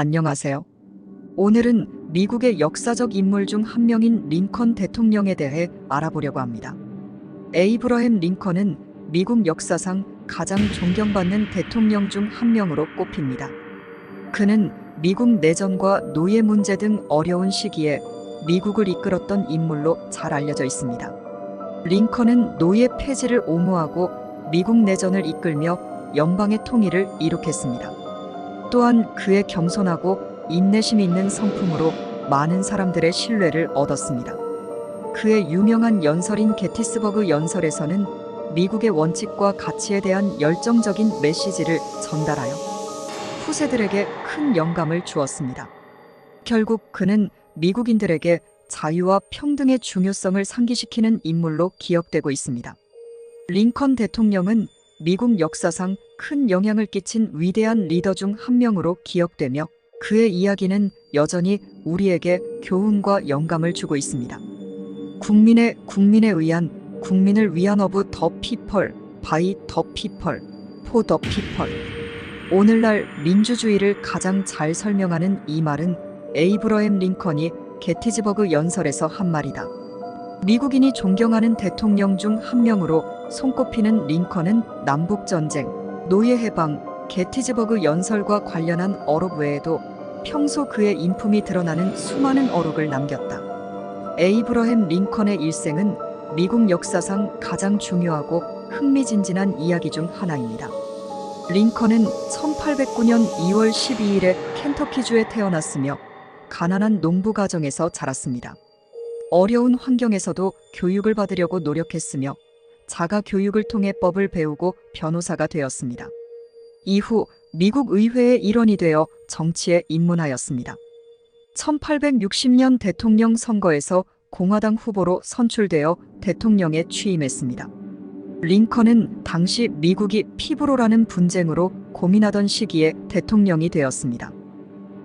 안녕하세요. 오늘은 미국의 역사적 인물 중 한 명인 링컨 대통령에 대해 알아보려고 합니다. 에이브러햄 링컨은 미국 역사상 가장 존경받는 대통령 중 한 명으로 꼽힙니다. 그는 미국 내전과 노예 문제 등 어려운 시기에 미국을 이끌었던 인물로 잘 알려져 있습니다. 링컨은 노예 폐지를 옹호하고 미국 내전을 이끌며 연방의 통일을 이룩했습니다. 또한 그의 겸손하고 인내심 있는 성품으로 많은 사람들의 신뢰를 얻었습니다. 그의 유명한 연설인 게티스버그 연설에서는 미국의 원칙과 가치에 대한 열정적인 메시지를 전달하여 후세들에게 큰 영감을 주었습니다. 결국 그는 미국인들에게 자유와 평등의 중요성을 상기시키는 인물로 기억되고 있습니다. 링컨 대통령은 미국 역사상 큰 영향을 끼친 위대한 리더 중 한 명으로 기억되며 그의 이야기는 여전히 우리에게 교훈과 영감을 주고 있습니다. 국민의 국민에 의한 국민을 위한 어브 더 피펄 바이 더 피펄 포 더 피펄 오늘날 민주주의를 가장 잘 설명하는 이 말은 에이브러햄 링컨이 게티즈버그 연설에서 한 말이다. 미국인이 존경하는 대통령 중 한 명으로 손꼽히는 링컨은 남북전쟁, 노예해방, 게티즈버그 연설과 관련한 어록 외에도 평소 그의 인품이 드러나는 수많은 어록을 남겼다. 에이브러햄 링컨의 일생은 미국 역사상 가장 중요하고 흥미진진한 이야기 중 하나입니다. 링컨은 1809년 2월 12일에 켄터키주에 태어났으며 가난한 농부 가정에서 자랐습니다. 어려운 환경에서도 교육을 받으려고 노력했으며 자가 교육을 통해 법을 배우고 변호사가 되었습니다. 이후 미국 의회의 일원이 되어 정치에 입문하였습니다. 1860년 대통령 선거에서 공화당 후보로 선출되어 대통령에 취임했습니다. 링컨은 당시 미국이 피부로라는 분쟁으로 고민하던 시기에 대통령이 되었습니다.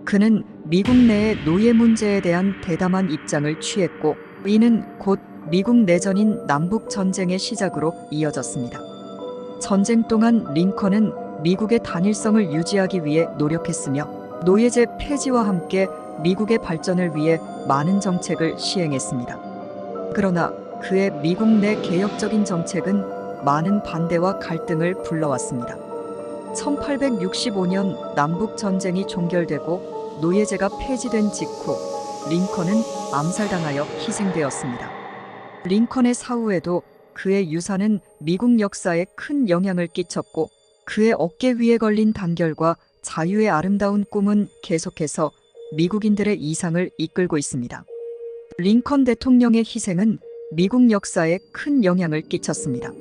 그는 미국 내의 노예 문제에 대한 대담한 입장을 취했고 이는 곧 미국 내전인 남북 전쟁의 시작으로 이어졌습니다. 전쟁 동안 링컨은 미국의 단일성을 유지하기 위해 노력했으며 노예제 폐지와 함께 미국의 발전을 위해 많은 정책을 시행했습니다. 그러나 그의 미국 내 개혁적인 정책은 많은 반대와 갈등을 불러왔습니다. 1865년 남북 전쟁이 종결되고 노예제가 폐지된 직후 링컨은 암살당하여 희생되었습니다. 링컨의 사후에도 그의 유산은 미국 역사에 큰 영향을 끼쳤고 그의 어깨 위에 걸린 단결과 자유의 아름다운 꿈은 계속해서 미국인들의 이상을 이끌고 있습니다. 링컨 대통령의 희생은 미국 역사에 큰 영향을 끼쳤습니다.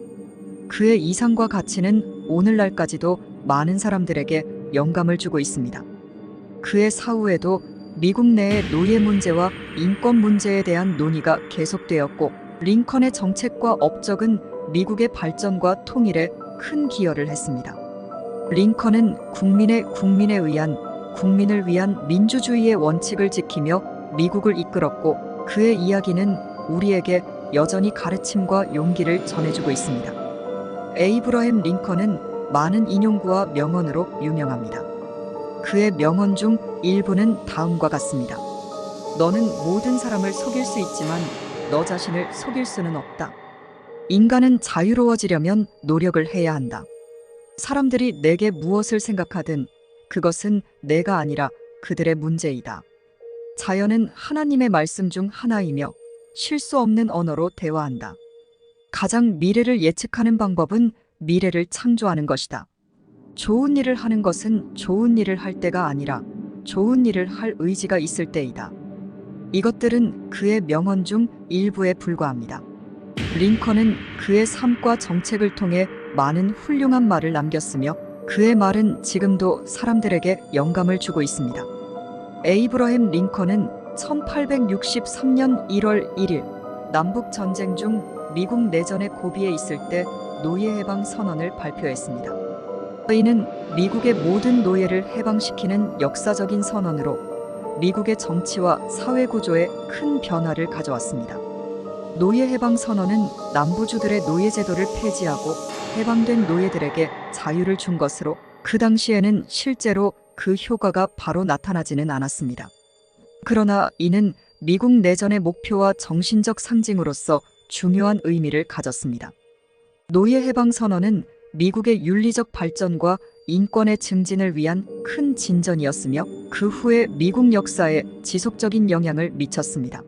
그의 이상과 가치는 오늘날까지도 많은 사람들에게 영감을 주고 있습니다. 그의 사후에도 미국 내의 노예 문제와 인권 문제에 대한 논의가 계속되었고 링컨의 정책과 업적은 미국의 발전과 통일에 큰 기여를 했습니다. 링컨은 국민의 국민에 의한 국민을 위한 민주주의의 원칙을 지키며 미국을 이끌었고 그의 이야기는 우리에게 여전히 가르침과 용기를 전해주고 있습니다. 에이브러햄 링컨은 많은 인용구와 명언으로 유명합니다. 그의 명언 중 일부는 다음과 같습니다. 너는 모든 사람을 속일 수 있지만 너 자신을 속일 수는 없다. 인간은 자유로워지려면 노력을 해야 한다. 사람들이 내게 무엇을 생각하든 그것은 내가 아니라 그들의 문제이다. 자연은 하나님의 말씀 중 하나이며 실수 없는 언어로 대화한다. 가장 미래를 예측하는 방법은 미래를 창조하는 것이다. 좋은 일을 하는 것은 좋은 일을 할 때가 아니라 좋은 일을 할 의지가 있을 때이다. 이것들은 그의 명언 중 일부에 불과합니다. 링컨은 그의 삶과 정책을 통해 많은 훌륭한 말을 남겼으며 그의 말은 지금도 사람들에게 영감을 주고 있습니다. 에이브러햄 링컨은 1863년 1월 1일 남북 전쟁 중 미국 내전의 고비에 있을 때 노예 해방 선언을 발표했습니다. 이는 미국의 모든 노예를 해방시키는 역사적인 선언으로 미국의 정치와 사회 구조에 큰 변화를 가져왔습니다. 노예 해방 선언은 남부주들의 노예 제도를 폐지하고 해방된 노예들에게 자유를 준 것으로 그 당시에는 실제로 그 효과가 바로 나타나지는 않았습니다. 그러나 이는 미국 내전의 목표와 정신적 상징으로서 중요한 의미를 가졌습니다. 노예 해방 선언은 미국의 윤리적 발전과 인권의 증진을 위한 큰 진전이었으며 그 후에 미국 역사에 지속적인 영향을 미쳤습니다.